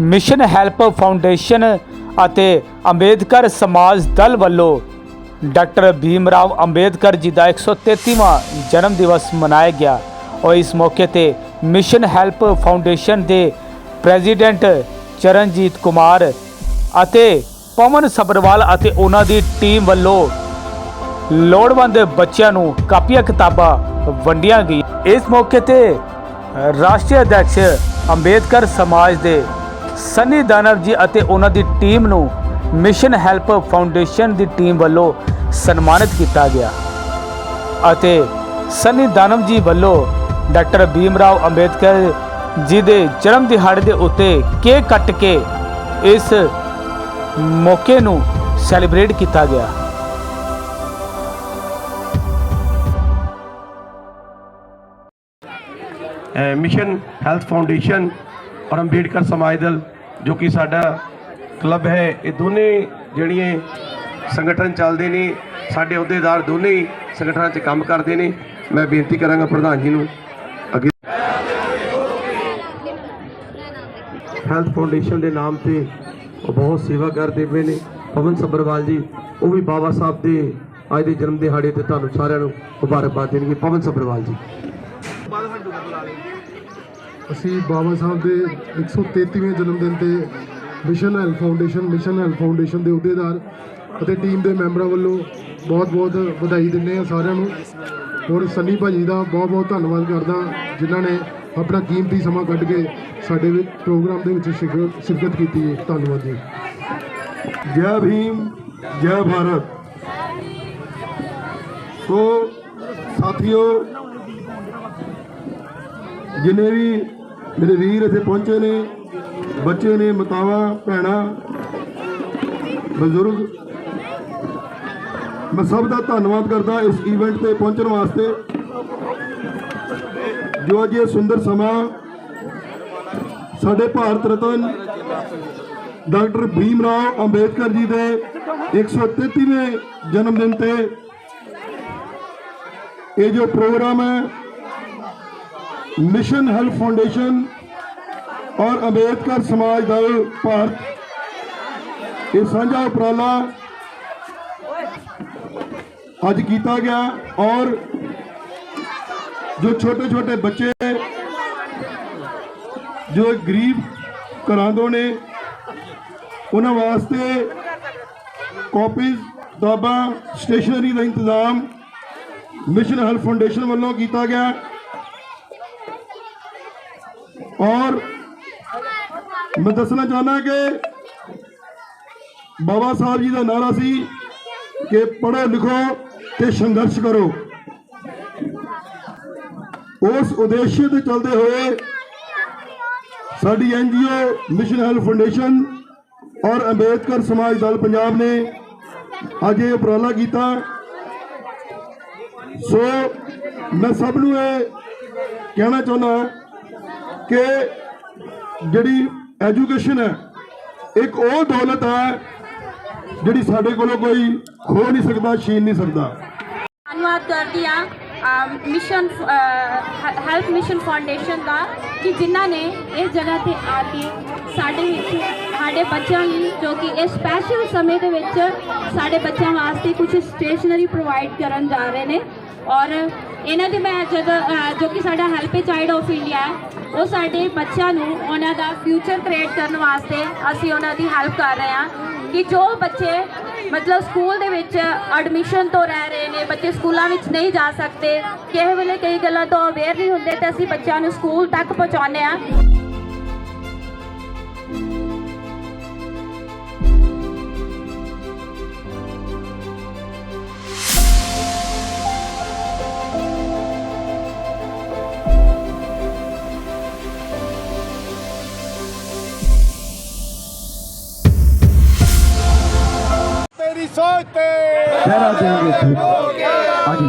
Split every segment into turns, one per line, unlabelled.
Mission help foundation ਅਤੇ ਅੰਬੇਦਕਰ ਸਮਾਜ ਦਲ ਵੱਲੋਂ ਡਾਕਟਰ ਭੀਮ ਰਾਓ ਅੰਬੇਦਕਰ ਜੀ ਦਾ 133ਵਾਂ ਜਨਮ ਦਿਵਸ ਮਨਾਇਆ ਗਿਆ। ਔਰ ਇਸ ਮੌਕੇ ਤੇ ਮਿਸ਼ਨ ਹੈਲਪ ਫਾਊਂਡੇਸ਼ਨ ਦੇ ਪ੍ਰੈਜ਼ੀਡੈਂਟ ਚਰਨਜੀਤ ਕੁਮਾਰ ਅਤੇ ਪਵਨ ਸਬਰਵਾਲ ਅਤੇ ਉਹਨਾਂ ਦੀ ਟੀਮ ਵੱਲੋਂ ਲੋੜਵੰਦ ਬੱਚਿਆਂ ਨੂੰ ਕਾਪੀਆਂ ਕਿਤਾਬਾਂ ਵੰਡੀਆਂ ਗਈਆਂ। ਇਸ ਮੌਕੇ ਤੇ ਰਾਸ਼ਟਰੀ ਅਧਿਕਸ਼ ਅੰਬੇਦਕਰ ਸਮਾਜ ਦੇ ਸਨੀ ਦਾਨਵ ਜੀ ਅਤੇ ਉਹਨਾਂ ਦੀ ਟੀਮ ਨੂੰ ਮਿਸ਼ਨ ਹੈਲਪ ਫਾਊਂਡੇਸ਼ਨ ਦੀ ਟੀਮ ਵੱਲੋਂ ਸਨਮਾਨਿਤ ਕੀਤਾ ਗਿਆ। ਅਤੇ ਸਨੀ ਦਾਨਵ ਜੀ ਵੱਲੋਂ ਡਾਕਟਰ ਭੀਮ ਰਾਓ ਅੰਬੇਦਕਰ ਜੀ ਦੇ ਜਨਮ ਦਿਹਾੜੇ ਦੇ ਉੱਤੇ ਕੇਕ ਕੱਟ ਕੇ ਇਸ ਮੌਕੇ ਨੂੰ ਸੈਲੀਬ੍ਰੇਟ ਕੀਤਾ ਗਿਆ।
ਮਿਸ਼ਨ ਹੈਲਥ ਫਾਊਂਡੇਸ਼ਨ ਔਰ ਅੰਬੇਡਕਰ ਸਮਾਜ ਦਲ ਜੋ ਕਿ ਸਾਡਾ ਕਲੱਬ ਹੈ, ਇਹ ਦੋਨੇ ਜਿਹੜੀਆਂ ਸੰਗਠਨ ਚੱਲਦੇ ਨੇ, ਸਾਡੇ ਅਹੁਦੇਦਾਰ ਦੋਨੇ ਹੀ ਸੰਗਠਨਾਂ 'ਚ ਕੰਮ ਕਰਦੇ ਨੇ। ਮੈਂ ਬੇਨਤੀ ਕਰਾਂਗਾ ਪ੍ਰਧਾਨ ਜੀ ਨੂੰ, ਅੱਗੇ ਹੈਲਥ ਫਾਊਂਡੇਸ਼ਨ ਦੇ ਨਾਮ ਤੇ ਉਹ ਬਹੁਤ ਸੇਵਾ ਕਰਦੇ ਪਏ ਨੇ। ਪਵਨ ਸੱਭਰਵਾਲ ਜੀ, ਉਹ ਵੀ ਬਾਬਾ ਸਾਹਿਬ ਦੇ ਅੱਜ ਦੇ ਜਨਮ ਦਿਹਾੜੇ ਤੇ ਤੁਹਾਨੂੰ ਸਾਰਿਆਂ ਨੂੰ ਮੁਬਾਰਕਬਾਦ ਦੇਣਗੇ। ਪਵਨ ਸੱਭਰਵਾਲ ਜੀ।
ਅਸੀਂ ਬਾਬਾ ਸਾਹਿਬ ਦੇ 133ਵੇਂ ਜਨਮ ਦਿਨ ਤੇ mission health foundation, mission health foundation ਦੇ ਅਹੁਦੇਦਾਰ ਅਤੇ ਟੀਮ ਦੇ ਮੈਂਬਰਾਂ ਵੱਲੋਂ ਬਹੁਤ-ਬਹੁਤ ਵਧਾਈ ਦਿੰਦੇ ਆ ਸਾਰਿਆਂ ਨੂੰ। ਔਰ ਸੰਨੀ ਭਾਜੀ ਦਾ ਬਹੁਤ-ਬਹੁਤ ਧੰਨਵਾਦ ਕਰਦਾ ਜਿਨ੍ਹਾਂ ਨੇ ਆਪਣਾ ਕੀਮਤੀ ਸਮਾਂ ਕੱਢ ਕੇ ਸਾਡੇ ਵਿੱਚ ਪ੍ਰੋਗਰਾਮ ਦੇ ਵਿੱਚ ਸ਼ਿਰਕਤ ਸ਼ਿਰਕਤ ਕੀਤੀ ਹੈ। ਧੰਨਵਾਦ ਜੀ।
ਜੈ ਭੀਮ, ਜੈ ਭਾਰਤ।
ਸੋ ਸਾਥੀਓ, ਜਿੰਨੇ ਵੀ ਮੇਰੇ ਵੀਰ ਇੱਥੇ ਪਹੁੰਚੇ ਨੇ, ਬੱਚੇ ਨੇ, ਮਾਤਾਵਾਂ, ਭੈਣਾਂ, ਬਜ਼ੁਰਗ। ਮੈਂ ਸਭ ਦਾ ਧੰਨਵਾਦ ਕਰਦਾ ਇਸ ਇਵੈਂਟ ਤੇ ਪਹੁੰਚਣ ਵਾਸਤੇ, ਜੋ ਅੱਜ ਇਹ ਸੁੰਦਰ ਸਮਾਂ ਸਾਡੇ ਭਾਰਤ ਰਤਨ ਡਾਕਟਰ ਭੀਮ ਰਾਓ ਅੰਬੇਦਕਰ ਜੀ ਦੇ 133ਵੇਂ ਜਨਮ ਦਿਨ ਤੇ ਇਹ ਜੋ ਪ੍ਰੋਗਰਾਮ ਹੈ ਮਿਸ਼ਨ ਹੈਲਪ ਫਾਊਂਡੇਸ਼ਨ ਔਰ ਅੰਬੇਦਕਰ ਸਮਾਜ ਦਲ ਭਾਰਤ। ਇਹ ਸਾਂਝਾ ਉਪਰਾਲਾ ਅੱਜ ਕੀਤਾ ਗਿਆ ਔਰ ਜੋ ਛੋਟੇ ਛੋਟੇ ਬੱਚੇ, ਜੋ ਗਰੀਬ ਘਰਾਂ ਤੋਂ ਨੇ, ਉਹਨਾਂ ਵਾਸਤੇ ਕਾਪੀਜ਼ ਕਿਤਾਬਾਂ ਸਟੇਸ਼ਨਰੀ ਦਾ ਇੰਤਜ਼ਾਮ ਮਿਸ਼ਨ ਹੈਲਪ ਫਾਊਂਡੇਸ਼ਨ ਵੱਲੋਂ ਕੀਤਾ ਗਿਆ। ਔਰ ਮੈਂ ਦੱਸਣਾ ਚਾਹੁੰਦਾ ਕਿ ਬਾਬਾ ਸਾਹਿਬ ਜੀ ਦਾ ਨਾਰਾ ਸੀ ਕਿ ਪੜ੍ਹੋ ਲਿਖੋ ਤੇ ਸੰਘਰਸ਼ ਕਰੋ। ਉਸ ਉਦੇਸ਼ ਤੇ ਚੱਲਦੇ ਹੋਏ ਸਾਡੀ ਐਨਜੀਓ ਮਿਸ਼ਨ ਹੈਲਥ ਫਾਊਂਡੇਸ਼ਨ ਔਰ ਅੰਬੇਦਕਰ ਸਮਾਜ ਦਲ ਪੰਜਾਬ ਨੇ ਅੱਜ ਇਹ ਉਪਰਾਲਾ ਕੀਤਾ। ਸੋ ਮੈਂ ਸਭ ਨੂੰ ਇਹ ਕਹਿਣਾ ਚਾਹੁੰਦਾ ਕਿ ਜਿਹੜੀ ਐਜੂਕੇਸ਼ਨ ਹੈ, ਇੱਕ ਉਹ ਦੌਲਤ ਹੈ ਜਿਹੜੀ ਸਾਡੇ ਕੋਲੋਂ ਕੋਈ ਖੋ ਨਹੀਂ ਸਕਦਾ, ਛੀਨ ਨਹੀਂ ਸਕਦਾ।
ਧੰਨਵਾਦ ਕਰਦੀ ਹਾਂ ਮਿਸ਼ਨ ਹੈਲਥ ਮਿਸ਼ਨ ਫਾਊਂਡੇਸ਼ਨ ਦਾ ਕਿ ਜਿਨ੍ਹਾਂ ਨੇ ਇਸ ਜਗ੍ਹਾ ਤੇ ਆ ਕੇ ਸਾਡੇ ਸਾਡੇ ਬੱਚਿਆਂ ਲਈ ਜੋ ਕਿ ਇਸ ਸਪੈਸ਼ਲ ਸਮੇਂ ਦੇ ਵਿੱਚ ਸਾਡੇ ਬੱਚਿਆਂ ਵਾਸਤੇ ਕੁਝ ਸਟੇਸ਼ਨਰੀ ਪ੍ਰੋਵਾਈਡ ਕਰਨ ਜਾ ਰਹੇ ਨੇ। ਔਰ ਇਹਨਾਂ ਦੇ ਮੈਂ ਜਦੋਂ ਜੋ ਕਿ ਸਾਡਾ ਹੈਲਪ ਚਾਈਲਡ ਆਫ ਇੰਡੀਆ ਹੈ, ਉਹ ਸਾਡੇ ਬੱਚਿਆਂ ਨੂੰ ਉਹਨਾਂ ਦਾ ਫਿਊਚਰ ਕ੍ਰੀਏਟ ਕਰਨ ਵਾਸਤੇ ਅਸੀਂ ਉਹਨਾਂ ਦੀ ਹੈਲਪ ਕਰ ਰਹੇ ਹਾਂ ਕਿ ਜੋ ਬੱਚੇ ਮਤਲਬ ਸਕੂਲ ਦੇ ਵਿੱਚ ਐਡਮਿਸ਼ਨ ਤੋਂ ਰਹਿ ਰਹੇ ਨੇ, ਬੱਚੇ ਸਕੂਲਾਂ ਵਿੱਚ ਨਹੀਂ ਜਾ ਸਕਦੇ, ਕਿਸੇ ਵੇਲੇ ਕਈ ਗੱਲਾਂ ਤੋਂ ਅਵੇਅਰ ਨਹੀਂ ਹੁੰਦੇ ਤੇ ਅਸੀਂ ਬੱਚਿਆਂ ਨੂੰ ਸਕੂਲ ਤੱਕ ਪਹੁੰਚਾਉਂਦੇ ਆ
ਤੇ
ਸ਼ਹਿਰਾ ਦੇਂਗੇ ਹਾਂਜੀ।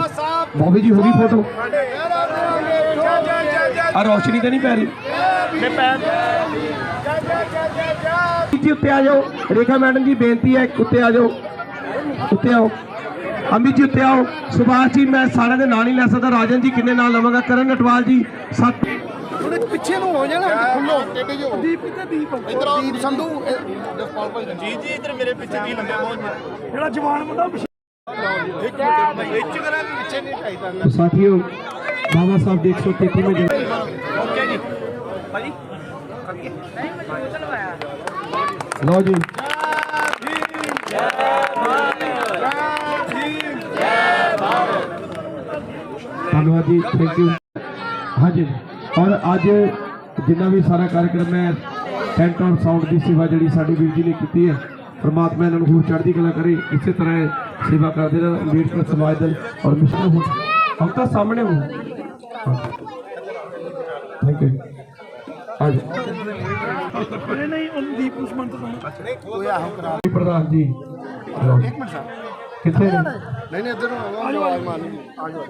ਬੋਬੀ ਜੀ ਹੋ ਗਈ ਫੋਟੋ? ਆ ਰੋਸ਼ਨੀ ਤਾਂ ਨਹੀਂ ਪੈ ਰਹੀ? ਜੀ ਉੱਤੇ ਆ ਜਾਓ। ਰੇਖਾ ਮੈਡਮ ਜੀ ਬੇਨਤੀ ਹੈ ਉੱਤੇ ਆ ਜਾਓ। ਉੱਤੇ ਆਓ। ਅਮਿਤ ਜੀ ਉੱਤੇ ਆਓ। ਸੁਭਾਸ਼ ਜੀ ਮੈਂ ਸਾਰਿਆਂ ਦੇ ਨਾਂ ਨਹੀਂ ਲੈ ਸਕਦਾ। ਰਾਜਨ ਜੀ ਕਿੰਨੇ ਨਾਂ ਲਵਾਂਗਾ? ਕਰਨ ਨਟਵਾਲ ਜੀ ਸੱਤ
ਥੋੜੇ ਪਿੱਛੇ ਨੂੰ ਹੋ ਜਾਣਾ ਖੁੱਲੋ ਦੀਪ ਕਿਤੇ ਦੀਪ? ਇਧਰ ਦੀਪ ਸੰਧੂ ਜਸਪਾਲ ਭਾਈ ਜੀ ਜੀ ਇਧਰ ਮੇਰੇ ਪਿੱਛੇ ਕੀ ਲੰਮੇ ਬਹੁਤ ਜਿਹੜਾ ਜਵਾਨ ਮੁੰਡਾ ਪਿੱਛੇ ਇੱਕ ਮਿੰਟ ਮੈਂ ਇੱਚ ਕਰਾਂਗੇ ਪਿੱਛੇ ਨਹੀਂ ਢਾਈਦਾ
ਸਾਥੀਓ ਬਾਬਾ ਸਾਹਿਬ ਦੇ 133ਵੇਂ ਜਨਮ
ਓਕੇ ਜੀ। ਭਾਜੀ।
ਲਓ ਜੀ। ਧੰਨਵਾਦ ਜੀ ਥੈਂਕ ਯੂ ਹਾਂਜੀ। ਔਰ ਅੱਜ ਜਿੰਨਾ ਵੀ ਸਾਰਾ ਕਾਰਜਕ੍ਰਮ ਹੈ ਟੈਂਟ ਔਰ ਸਾਊਂਡ ਦੀ ਸੇਵਾ ਜਿਹੜੀ ਸਾਡੀ ਵੀਰ ਜੀ ਨੇ ਕੀਤੀ ਹੈ ਪਰਮਾਤਮਾ ਇਹਨਾਂ ਨੂੰ ਹੋਰ ਚੜ੍ਹਦੀ ਕਲਾ ਕਰੇ ਇਸੇ ਤਰ੍ਹਾਂ ਸੇਵਾ ਕਰਦੇ ਰਹਿਣ ਅੰਬੇਡਕਰ ਸਮਾਜ ਦਲ ਔਰ ਮਿਸ਼ਨ ਹੋ ਹਮ ਤਾਂ ਸਾਹਮਣੇ ਹੋ। ਥੈਂਕ ਯੂ ਅੱਜ
ਨਹੀਂ ਉਹ ਦੀਪ ਉਸਮਨ ਤੋਂ
ਪ੍ਰਧਾਨ ਜੀ। ਕਿੱਥੇ ਨੇ?
ਨਹੀਂ ਨਹੀਂ ਇਧਰ ਨੂੰ ਆਵਾਜ਼ ਮਾਰਨੀ ਆ ਜਾਓ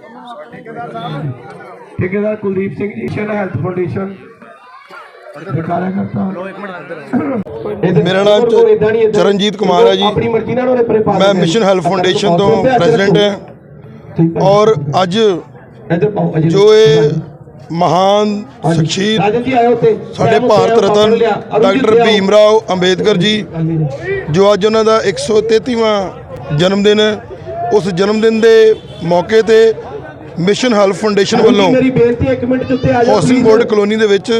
ਠੇਕੇਦਾਰ ਕੁਲਦੀਪ ਸਿੰਘ ਜੀ ਸ਼ਨ ਹੈਲਥ ਫਾਊਂਡੇਸ਼ਨ
ਮੇਰਾ ਨਾਮ ਚਰਨਜੀਤ ਕੁਮਾਰ ਹੈ ਜੀ। ਮੈਂ। ਮਿਸ਼ਨ ਹੈਲਥ ਫਾਊਂਡੇਸ਼ਨ ਤੋਂ ਪ੍ਰੈਜ਼ੀਡੈਂਟ ਹਾਂ। ਔਰ ਅੱਜ ਜੋ ਇਹ ਮਹਾਨ ਸ਼ਖਸੀਅਤ
ਰਾਜਨ ਜੀ ਆਏ ਉੱਤੇ
ਸਾਡੇ ਭਾਰਤ ਰਤਨ ਡਾਕਟਰ ਭੀਮ ਰਾਓ ਅੰਬੇਦਕਰ ਜੀ ਜੋ। ਅੱਜ ਉਹਨਾਂ ਦਾ 133ਵਾਂ ਜਨਮ ਦਿਨ ਹੈ ਉਸ ਜਨਮ ਦਿਨ ਦੇ ਮੌਕੇ ਤੇ ਮਿਸ਼ਨ ਹੈਲਥ ਫਾਊਂਡੇਸ਼ਨ ਵੱਲੋਂ
ਮੇਰੀ ਬੇਨਤੀ ਹੈ, ਇੱਕ ਮਿੰਟ ਚ ਉੱਤੇ ਆ ਜਾਓ
ਹਾਊਸਿੰਗ। ਬੋਰਡ ਕਲੋਨੀ ਦੇ ਵਿੱਚ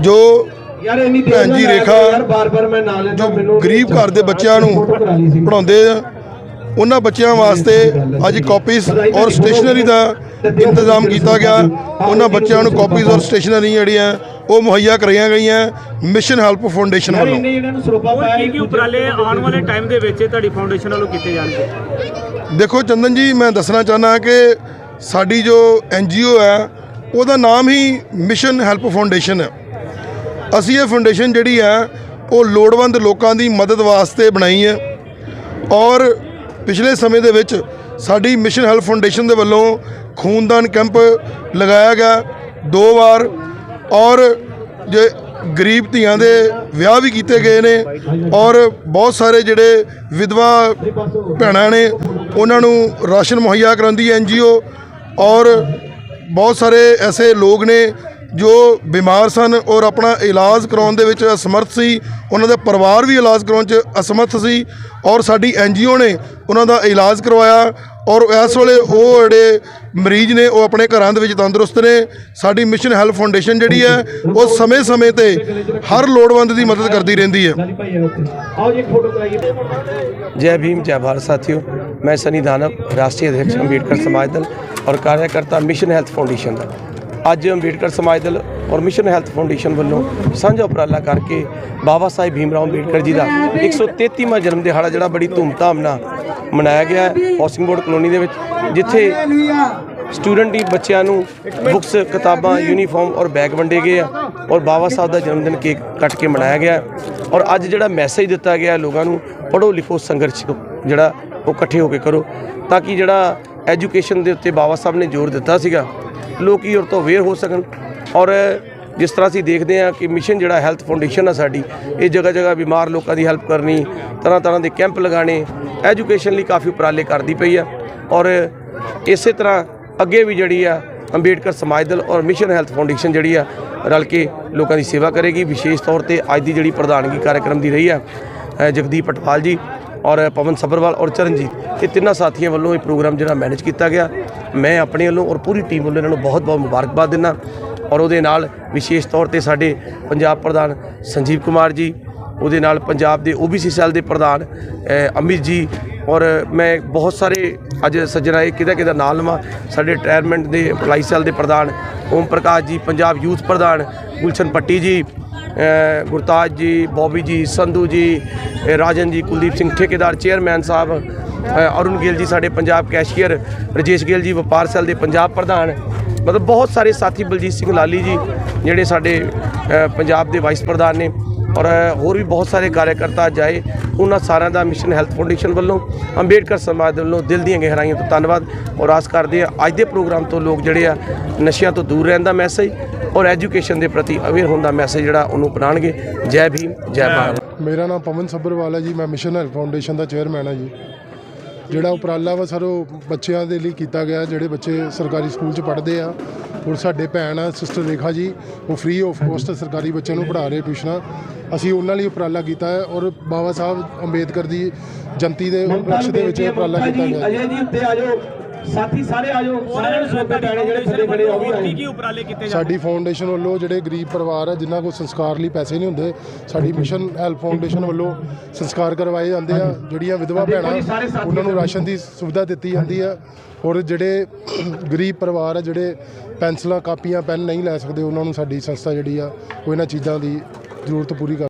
ਜੋ
ਯਾਰ ਇੰਨੀ ਦੇਰ
ਭੈਣ ਜੀ
ਨਾਲ
ਰੇਖਾ
ਯਾਰ ਬਾਰ-ਬਾਰ ਮੈਂ ਨਾਲ ਲੈਂਦਾ ਮੈਨੂੰ
ਗਰੀਬ ਘਰ ਦੇ ਬੱਚਿਆਂ ਨੂੰ। ਪੜਾਉਂਦੇ ਆ ਉਹਨਾਂ ਬੱਚਿਆਂ ਵਾਸਤੇ ਅੱਜ ਕਾਪੀਜ਼ ਔਰ ਸਟੇਸ਼ਨਰੀ ਦਾ ਇੰਤਜ਼ਾਮ ਕੀਤਾ ਗਿਆ। ਉਹਨਾਂ ਬੱਚਿਆਂ ਨੂੰ ਕਾਪੀਜ਼ ਔਰ ਸਟੇਸ਼ਨਰੀ ਜਿਹੜੀਆਂ ਉਹ ਮੁਹੱਈਆ ਕਰਾਈਆਂ ਗਈਆਂ ਮਿਸ਼ਨ ਹੈਲਪ ਫਾਊਂਡੇਸ਼ਨ ਵੱਲੋਂ।
ਇੰਨੇ ਇਹਨਾਂ ਨੂੰ ਸਰੋਪਾ ਪਾਇਆ
ਕੀ ਕੀ ਉਪਰਾਲੇ ਆਉਣ ਵਾਲੇ ਟਾਈਮ ਦੇ ਵਿੱਚ ਤੁਹਾਡੀ ਫਾਊਂਡੇਸ਼ਨ ਵੱਲੋਂ ਕੀਤੇ ਜਾਣਗੇ?
ਦੇਖੋ ਚੰਦਨ ਜੀ ਮੈਂ ਦੱਸਣਾ ਚਾਹੁੰਦਾ ਕਿ ਸਾਡੀ ਜੋ ਐਨਜੀਓ ਹੈ, ਉਹਦਾ ਨਾਮ ਹੀ ਮਿਸ਼ਨ ਹੈਲਪ ਫਾਊਂਡੇਸ਼ਨ ਹੈ। ਅਸੀਂ ਇਹ ਫਾਊਂਡੇਸ਼ਨ ਜਿਹੜੀ ਹੈ, ਉਹ ਲੋੜਵੰਦ ਲੋਕਾਂ ਦੀ ਮਦਦ ਵਾਸਤੇ ਬਣਾਈ ਹੈ ਔਰ ਪਿਛਲੇ ਸਮੇਂ ਦੇ ਵਿੱਚ ਸਾਡੀ ਮਿਸ਼ਨ ਹੈਲਪ ਫਾਊਂਡੇਸ਼ਨ ਦੇ ਵੱਲੋਂ ਖੂਨਦਾਨ ਕੈਂਪ ਲਗਾਇਆ ਗਿਆ ਦੋ ਵਾਰ ਔਰ ਜੇ ਗਰੀਬ ਧੀਆਂ ਦੇ ਵਿਆਹ ਵੀ ਕੀਤੇ ਗਏ ਨੇ ਔਰ ਬਹੁਤ ਸਾਰੇ ਜਿਹੜੇ ਵਿਧਵਾ ਭੈਣਾਂ ਨੇ, ਉਹਨਾਂ ਨੂੰ ਰਾਸ਼ਨ ਮੁਹੱਈਆ ਕਰਾਉਂਦੀ ਹੈ ਐਨਜੀਓ ਔਰ ਬਹੁਤ ਸਾਰੇ ਐਸੇ ਲੋਕ ਨੇ ਜੋ ਬਿਮਾਰ ਸਨ ਔਰ ਆਪਣਾ ਇਲਾਜ ਕਰਾਉਣ ਦੇ ਵਿੱਚ ਅਸਮਰਥ ਸੀ। ਉਹਨਾਂ ਦਾ ਪਰਿਵਾਰ ਵੀ ਇਲਾਜ ਕਰਾਉਣ 'ਚ ਅਸਮਰਥ ਸੀ ਔਰ ਸਾਡੀ ਐਨਜੀਓ ਨੇ ਉਹਨਾਂ ਦਾ ਇਲਾਜ ਕਰਵਾਇਆ ਔਰ ਇਸ ਵੇਲੇ ਉਹ ਜਿਹੜੇ ਮਰੀਜ਼ ਨੇ ਉਹ ਆਪਣੇ ਘਰਾਂ ਦੇ ਵਿੱਚ ਤੰਦਰੁਸਤ ਨੇ। ਸਾਡੀ ਮਿਸ਼ਨ ਹੈਲਥ ਫਾਊਂਡੇਸ਼ਨ ਜਿਹੜੀ ਹੈ ਉਹ ਸਮੇਂ-ਸਮੇਂ ਤੇ ਹਰ ਲੋੜਵੰਦ ਦੀ ਮਦਦ ਕਰਦੀ ਰਹਿੰਦੀ ਹੈ।
ਜੈ
ਭੀਮ ਜੈ ਭਾਰਤ ਸਾਥੀਓ ਮੈਂ ਸਨੀ ਦਾਨਵ ਰਾਸ਼ਟਰੀ ਅਧਿਕਾਰੀ ਅੰਬੇਡਕਰ ਸਮਾਜ ਦਲ। ਔਰ ਕਾਰਿਆਕਰਤਾ ਮਿਸ਼ਨ ਹੈਲਥ ਫਾਊਂਡੇਸ਼ਨ ਦਾ। ਅੱਜ ਅੰਬੇਡਕਰ ਸਮਾਜ ਦਲ ਔਰ ਮਿਸ਼ਨ ਹੈਲਥ ਫਾਊਂਡੇਸ਼ਨ ਵੱਲੋਂ ਸਾਂਝਾ ਉਪਰਾਲਾ ਕਰਕੇ ਬਾਬਾ ਸਾਹਿਬ ਭੀਮਰਾਓ ਅੰਬੇਡਕਰ ਜੀ ਦਾ 133ਵਾਂ ਜਨਮ ਦਿਹਾੜਾ, ਜਿਹੜਾ ਬੜੀ ਧੂਮਧਾਮ ਨਾਲ ਮਨਾਇਆ ਗਿਆ ਹਾਊਸਿੰਗ ਬੋਰਡ ਕਲੋਨੀ ਦੇ ਵਿੱਚ, ਜਿੱਥੇ ਸਟੂਡੈਂਟ ਦੀ ਬੱਚਿਆਂ ਨੂੰ ਬੁੱਕਸ ਕਿਤਾਬਾਂ ਯੂਨੀਫਾਰਮ ਔਰ ਬੈਗ ਵੰਡੇ ਗਏ ਆ ਔਰ ਬਾਬਾ ਸਾਹਿਬ ਦਾ ਜਨਮ ਦਿਨ ਕੇਕ ਕੱਟ ਕੇ ਮਨਾਇਆ ਗਿਆ ਔਰ ਅੱਜ ਜਿਹੜਾ ਮੈਸੇਜ ਦਿੱਤਾ ਗਿਆ ਲੋਕਾਂ ਨੂੰ ਪੜੋ ਲਿਖੋ ਸੰਘਰਸ਼ ਜਿਹੜਾ ਉਹ ਇਕੱਠੇ ਹੋ ਕੇ ਕਰੋ, ਤਾਂ ਕਿ ਜਿਹੜਾ ਐਜੂਕੇਸ਼ਨ ਦੇ ਉੱਤੇ ਬਾਬਾ ਸਾਹਿਬ ਨੇ ਜ਼ੋਰ ਦਿੱਤਾ ਸੀਗਾ, ਲੋਕੀ ਉਹ ਤੋਂ ਅਵੇਅਰ ਹੋ ਸਕਣ। ਔਰ ਜਿਸ ਤਰ੍ਹਾਂ ਅਸੀਂ ਦੇਖਦੇ ਹਾਂ ਕਿ ਮਿਸ਼ਨ ਜਿਹੜਾ ਹੈਲਥ ਫਾਊਂਡੇਸ਼ਨ ਆ ਸਾਡੀ, ਇਹ ਜਗ੍ਹਾ ਜਗ੍ਹਾ ਬਿਮਾਰ ਲੋਕਾਂ ਦੀ ਹੈਲਪ ਕਰਨੀ ਤਰ੍ਹਾਂ ਤਰ੍ਹਾਂ ਦੇ ਕੈਂਪ ਲਗਾਣੇ ਐਜੂਕੇਸ਼ਨ ਲਈ ਕਾਫੀ ਉਪਰਾਲੇ ਕਰਦੀ ਪਈ ਆ। ਔਰ ਇਸੇ ਤਰ੍ਹਾਂ ਅੱਗੇ ਵੀ ਜਿਹੜੀ ਆ ਅੰਬੇਡਕਰ ਸਮਾਜ ਦਲ ਔਰ ਮਿਸ਼ਨ ਹੈਲਥ ਫਾਊਂਡੇਸ਼ਨ ਜਿਹੜੀ ਆ, ਰਲ ਕੇ ਲੋਕਾਂ ਦੀ ਸੇਵਾ ਕਰੇਗੀ। ਵਿਸ਼ੇਸ਼ ਤੌਰ ਤੇ ਅੱਜ ਦੀ ਜਿਹੜੀ ਪ੍ਰਧਾਨਗੀ ਕਾਰਜਕ੍ਰਮ ਦੀ ਰਹੀ ਆ ਜਗਦੀਪ ਪਟਵਾਲ ਜੀ ਔਰ ਪਵਨ ਸੱਭਰਵਾਲ ਔਰ ਚਰਨਜੀਤ, ਇਹ ਤਿੰਨਾਂ ਸਾਥੀਆਂ ਵੱਲੋਂ ਇਹ ਪ੍ਰੋਗਰਾਮ ਜਿਹੜਾ ਮੈਨੇਜ ਕੀਤਾ ਗਿਆ। ਮੈਂ ਆਪਣੇ ਵੱਲੋਂ ਔਰ ਪੂਰੀ ਟੀਮ ਵੱਲੋਂ ਇਹਨਾਂ ਨੂੰ ਬਹੁਤ-ਬਹੁਤ ਮੁਬਾਰਕਬਾਦ ਦਿੰਦਾ ਔਰ ਉਹਦੇ ਨਾਲ ਵਿਸ਼ੇਸ਼ ਤੌਰ ਤੇ ਸਾਡੇ ਪੰਜਾਬ ਪ੍ਰਧਾਨ ਸੰਜੀਵ ਕੁਮਾਰ ਜੀ, ਉਹਦੇ ਨਾਲ ਪੰਜਾਬ ਦੇ OBC ਸੈੱਲ ਦੇ ਪ੍ਰਧਾਨ ਅਮਿਤ ਜੀ ਔਰ ਮੈਂ ਬਹੁਤ ਸਾਰੇ ਅੱਜ ਸੱਜਣਾ ਇਹ ਕਿਹਦਾ ਕਿਹਦਾ ਨਾਲ ਲਵਾਂ, ਸਾਡੇ ਰਿਟਾਇਰਮੈਂਟ ਦੇ ਅਪਲਾਈ ਸੈੱਲ ਦੇ ਪ੍ਰਧਾਨ ਓਮ ਪ੍ਰਕਾਸ਼ ਜੀ, ਪੰਜਾਬ ਯੂਥ ਪ੍ਰਧਾਨ ਗੁਲਸ਼ਨ ਪੱਟੀ ਜੀ ਗੁਰਤਾਜ ਜੀ, ਬੋਬੀ ਜੀ, ਸੰਧੂ ਜੀ ਰਾਜਨ ਜੀ, ਕੁਲਦੀਪ ਸਿੰਘ ਠੇਕੇਦਾਰ, ਚੇਅਰਮੈਨ ਸਾਹਿਬ ਅਰੁਣ ਗਿੱਲ ਜੀ ਸਾਡੇ ਪੰਜਾਬ ਕੈਸ਼ੀਅਰ, ਰਜੇਸ਼ ਗਿੱਲ ਜੀ ਵਪਾਰ ਸੈੱਲ ਦੇ ਪੰਜਾਬ ਪ੍ਰਧਾਨ, ਮਤਲਬ ਬਹੁਤ ਸਾਰੇ ਸਾਥੀ ਬਲਜੀਤ ਸਿੰਘ ਲਾਲੀ ਜੀ, ਜਿਹੜੇ ਸਾਡੇ ਪੰਜਾਬ ਦੇ ਵਾਈਸ ਪ੍ਰਧਾਨ ਨੇ। ਔਰ ਹੋਰ ਵੀ ਬਹੁਤ ਸਾਰੇ ਕਾਰਜਕਰਤਾ ਅੱਜ ਆਏ। ਉਹਨਾਂ ਸਾਰਿਆਂ ਦਾ ਮਿਸ਼ਨ ਹੈਲਥ ਫਾਊਂਡੇਸ਼ਨ ਵੱਲੋਂ ਅੰਬੇਡਕਰ ਸਮਾਜ ਦੇ ਵੱਲੋਂ ਦਿਲ ਦੀਆਂ ਗਹਿਰਾਈਆਂ ਤੋਂ ਧੰਨਵਾਦ। ਔਰ ਆਸ ਕਰਦੇ ਆ ਅੱਜ ਦੇ ਪ੍ਰੋਗਰਾਮ ਤੋਂ ਲੋਕ ਜਿਹੜੇ ਆ ਨਸ਼ਿਆਂ ਤੋਂ ਦੂਰ ਰਹਿਣ ਦਾ ਮੈਸੇਜ ਔਰ ਐਜੂਕੇਸ਼ਨ ਦੇ ਪ੍ਰਤੀ ਅਵੇਅਰ ਹੋਣ ਦਾ ਮੈਸੇਜ ਜਿਹੜਾ ਉਹਨੂੰ ਅਪਣਾਉਣਗੇ। ਜੈ ਭੀਮ ਜੈ ਭਾਰਤ।
ਮੇਰਾ ਨਾਮ ਪਵਨ ਸੱਭਰਵਾਲ ਹੈ ਜੀ ਮੈਂ ਮਿਸ਼ਨ ਹੈਲਥ ਫਾਊਂਡੇਸ਼ਨ ਦਾ ਚੇਅਰਮੈਨ ਹਾਂ ਜੀ। ਜਿਹੜਾ ਉਪਰਾਲਾ ਵਾ ਸਰ ਉਹ ਬੱਚਿਆਂ ਦੇ ਲਈ ਕੀਤਾ ਗਿਆ ਜਿਹੜੇ ਬੱਚੇ ਸਰਕਾਰੀ ਸਕੂਲ 'ਚ ਪੜ੍ਹਦੇ ਆ। ਔਰ ਸਾਡੇ ਭੈਣ ਆ ਸਿਸਟਰ ਰੇਖਾ ਜੀ ਉਹ ਫ੍ਰੀ ਆਫ ਕੋਸਟ ਸਰਕਾਰੀ ਬੱਚਿਆਂ ਨੂੰ ਪੜ੍ਹਾ ਰਹੇ ਟਿਊਸ਼ਨਾਂ ਅਸੀਂ ਉਹਨਾਂ ਲਈ ਉਪਰਾਲਾ ਕੀਤਾ ਹੈ ਔਰ ਬਾਬਾ ਸਾਹਿਬ ਅੰਬੇਦਕਰ ਦੀ ਜਯੰਤੀ ਦੇ ਉਪਲਕਸ਼ ਦੇ ਵਿੱਚ ਉਪਰਾਲਾ ਕੀਤਾ ਗਿਆ। ਹੈ
ਅਜੇ ਜੀ ਉੱਤੇ ਆ ਜਾਓ। ਸਾਥੀ ਸਾਰੇ ਆ ਜਾਓ। ਸਾਰਿਆਂ ਨੂੰ ਸੋਪੇ ਪੈਣੇ ਜਿਹੜੇ ਥੱਲੇ ਖੜੇ ਆ ਉਹ ਵੀ ਆ
ਕੀ
ਜਾਓ।
ਕੀ ਉਪਰਾਲੇ ਕੀਤੇ ਜਾ
ਸਾਡੀ ਫਾਊਂਡੇਸ਼ਨ ਵੱਲੋਂ ਜਿਹੜੇ ਗਰੀਬ ਪਰਿਵਾਰ ਹੈ ਜਿਨ੍ਹਾਂ ਕੋਲ ਸੰਸਕਾਰ ਲਈ ਪੈਸੇ ਨਹੀਂ ਹੁੰਦੇ ਸਾਡੀ ਮਿਸ਼ਨ ਹੈਲਪ ਫਾਊਂਡੇਸ਼ਨ ਵੱਲੋਂ ਸੰਸਕਾਰ ਕਰਵਾਏ ਜਾਂਦੇ ਆ। ਜਿਹੜੀਆਂ ਵਿਧਵਾ ਭੈਣਾਂ ਉਹਨਾਂ ਨੂੰ ਰਾਸ਼ਨ ਦੀ ਸੁਵਿਧਾ ਦਿੱਤੀ ਜਾਂਦੀ ਆ। ਔਰ ਜਿਹੜੇ ਗਰੀਬ ਪਰਿਵਾਰ ਆ ਜਿਹੜੇ ਪੈਨਸਲਾਂ ਕਾਪੀਆਂ ਪੈਨ ਨਹੀਂ ਲੈ ਸਕਦੇ ਉਹਨਾਂ ਨੂੰ ਸਾਡੀ ਸੰਸਥਾ ਜਿਹੜੀ ਆ ਉਹ ਇਹਨਾਂ ਚੀਜ਼ਾਂ ਦੀ ਜ਼ਰੂਰਤ ਪੂਰੀ ਕਰ